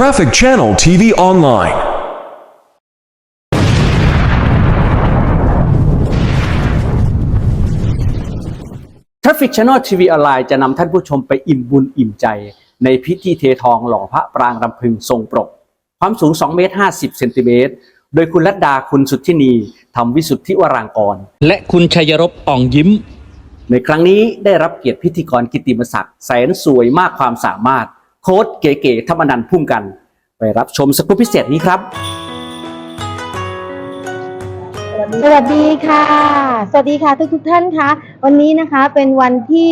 Traffic Channel TV Online. Traffic Channel TV ออนไลน์จะนำท่านผู้ชมไปอิ่มบุญอิ่มใจ ในพิธีเททองหล่อพระปรางรำพึงทรงปรก ความสูง2เมตร50เซนติเมตรโดยคุณลัดดาคุณสุทธินีทำวิสุทธิวรางกร และคุณชัยรบอ่องยิ้ม ในครั้งนี้ได้รับเกียรติพิธีกรกิตติมศักดิ์แสนสวยมากความสามารถ โค้ดเก๋ๆธรรมนันพุ่มกัน ไปรับชมสกูปพิเศษนี้ครับสวัสดีค่ะ สวัสดีค่ะทุกทุกๆท่านคะ วันนี้นะคะเป็นวันที่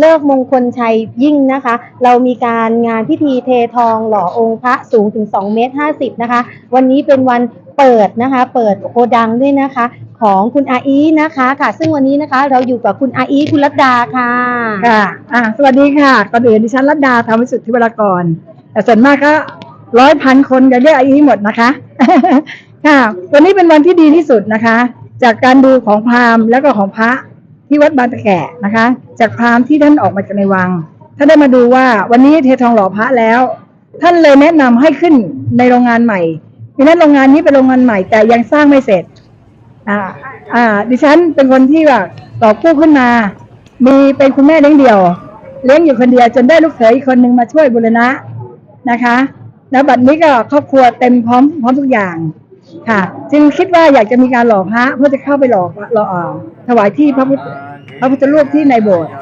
เลิกมงคลชัยยิ่งนะคะ เรามีการงานพิธีเททองหล่อองค์พระสูงถึง2เมตร50นะคะ วันนี้เป็นวันเปิดนะคะ เปิดโกดังด้วยนะคะ ของคุณอาอีนะคะค่ะ ซึ่งวันนี้นะคะเราอยู่กับคุณอาอีคุณรัตดาค่ะค่ะอ่าสวัสดีค่ะก่อนอื่นดิฉันรัตดาธรรมวิสุทธิวรากร แต่ส่วนมากก็ร้อยพันคนจะเรียกอาอีหมดนะคะ ค่ะ วันนี้เป็นวันที่ดีที่สุดนะคะ จากการดูของพราหมณ์แล้วก็ของพระ ที่วัดบางตะแก่นะคะ จากพราหมณ์ที่ท่านออกมาจากในวังท่านได้มาดูว่าวันนี้เททองหล่อพระแล้ว ท่านเลยแนะนำให้ขึ้นในโรงงานใหม่ดังนั้นโรงงานนี้เป็นโรงงานใหม่แต่ยังสร้างไม่เสร็จอ่าอ่า ดิฉันเป็นคนที่แบบต่อกู้ขึ้นมา มีเป็นคุณแม่เลี้ยงเดี่ยว เลี้ยงอยู่คนเดียวจนได้ลูกเขยอีกคนหนึ่งมาช่วยบูรณะนะคะ แล้วบัดนี้ก็ครอบครัวเต็มพร้อมพร้อมทุกอย่าง ค่ะ จึงคิดว่าอยากจะมีการหล่อพระเพื่อจะเข้าไปหล่อหล่ออ่าถวายที่พระพุทธพระพุทธรูปที่ในโบสถ์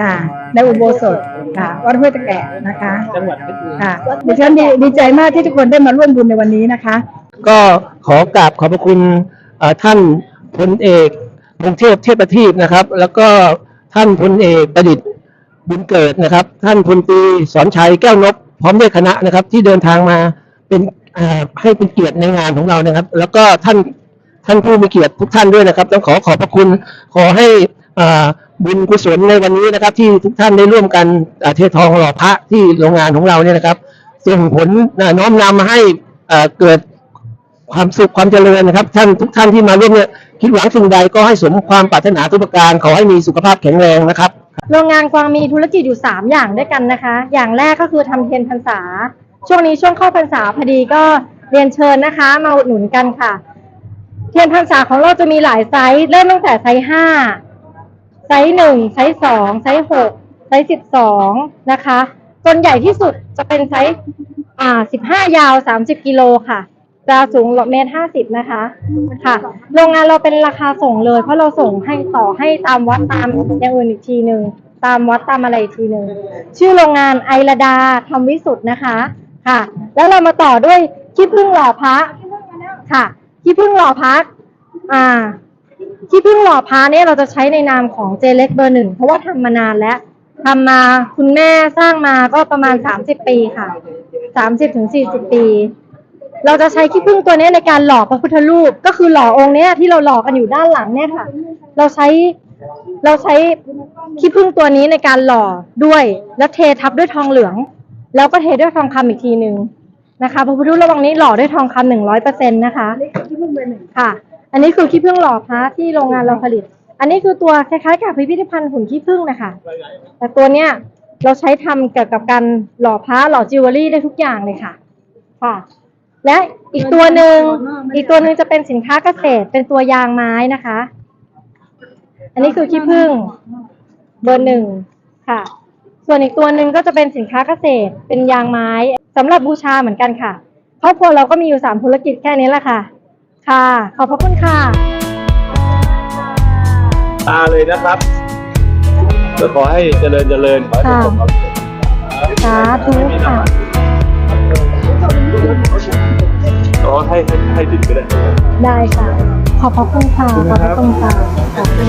ค่ะในอุโบสถค่ะวัดห้วยตะแกะนะคะจังหวัดเพชรบุรีค่ะดิฉันดีดีใจมากที่ทุกคนได้มาร่วมบุญในวันนี้นะคะ ก็ขอกราบขอบพระคุณเอ่อท่านพลเอกมงเทพเทพประทีปนะครับ แล้วก็ท่านพลเอกประดิษฐ์บุญเกิดนะครับ ท่านพลตรีสอนชัยแก้วนพพร้อมด้วยคณะนะครับ ที่เดินทางมาเป็นเอ่อ ให้เป็นเกียรติในงานของเรานะครับ แล้วก็ท่านท่านผู้มีเกียรติทุกท่านด้วยนะครับ ต้องขอขอบพระคุณขอให้บุญกุศลในวันนี้นะครับ ที่ทุกท่านได้ร่วมกันเททองหล่อพระที่โรงงานของเราเนี่ยนะครับส่งผลน้อมนำมาให้เกิดความสุขความเจริญนะครับ ท่านทุกท่านที่มาร่วมเนี่ยคิดหวังสิ่งใดก็ให้สมความปรารถนาทุกประการขอให้มีสุขภาพแข็งแรงนะครับ โรงงานกวางมีธุรกิจอยู่ 3 อย่างด้วยกันนะคะ อย่างแรกก็คือทำเทียนพรรษา ช่วงนี้ช่วงเข้าพรรษาพอดีก็เรียนเชิญนะคะ มาอุดหนุนกันค่ะ เทียนพรรษาของเราจะมีหลายไซส์เริ่มตั้งแต่ไซส์ห้าไซส์หนึ่งไซส์สองไซส์หกไซส์สิบสองนะคะจนใหญ่ที่สุดจะเป็นไซส์อ่าสิบห้ายาวสามสิบกิโลค่ะ จะสูงเมตรห้าสิบนะคะค่ะโรงงานเราเป็นราคาส่งเลย เพราะเราส่งให้ต่อให้ตามวัดตามอย่างอื่นอีกทีหนึ่งตามวัดตามอะไรอีกทีหนึ่งชื่อโรงงานไอระดาทำวิสุทธ์นะคะ ค่ะ แล้วเรามาต่อด้วยขี้ผึ้งหล่อพระค่ะขี้ผึ้งหล่อพระอ่าขี้ผึ้งหล่อพระเนี่ยเราจะใช้ในนามของเจเล็กเบอร์หนึ่งเพราะว่าทำมานานแล้วทำมาคุณแม่สร้างมาก็ประมาณสามสิบปีค่ะสามสิบถึงสี่สิบปี เราจะใช้ขี้ผึ้งตัวนี้ในการหล่อพระพุทธรูป ก็คือหล่อองค์เนี้ยที่เราหล่อกันอยู่ด้านหลังเนี่ยค่ะ เราใช้เราใช้ขี้ผึ้งตัวนี้ในการหล่อด้วย แล้วเททับด้วยทองเหลือง แล้วก็เทด้วยทองคำอีกทีหนึ่งนะคะพระพุทธรูประวังนี้หล่อด้วยทองคำหนึ่งร้อยเปอร์เซ็นต์นะคะนี่ค่ะ อันนี้คือขี้ผึ้งหล่อพระที่โรงงานเราผลิต อันนี้คือตัวคล้ายๆกับพิพิธภัณฑ์หุ่นขี้ผึ้งนะคะแต่ตัวเนี้ยเราใช้ทำเกี่ยวกับการหล่อพระหล่อจิวเวลรี่ได้ทุกอย่างเลยค่ะ ค่ะ และอีกตัวหนึ่งอีกตัวหนึ่งจะเป็นสินค้าเกษตร เป็นตัวยางไม้นะคะ อันนี้คือขี้ผึ้งเบอร์หนึ่งค่ะ ส่วนอีกตัวหนึ่งก็จะเป็นสินค้าเกษตร เป็นยางไม้สำหรับบูชาเหมือนกันค่ะครอบครัวเราก็มีอยู่สามธุรกิจแค่นี้แหละค่ะ ค่ะ ขอบพระคุณค่ะ ตาเลยนะครับก็ขอให้เจริญเจริญขอให้ประสบความสำเร็จสาธุค่ะขอให้ให้ให้ถึงก็ได้ได้ค่ะ ขอบพระคุณค่ะขอบพระคุณค่ะขอบคุณ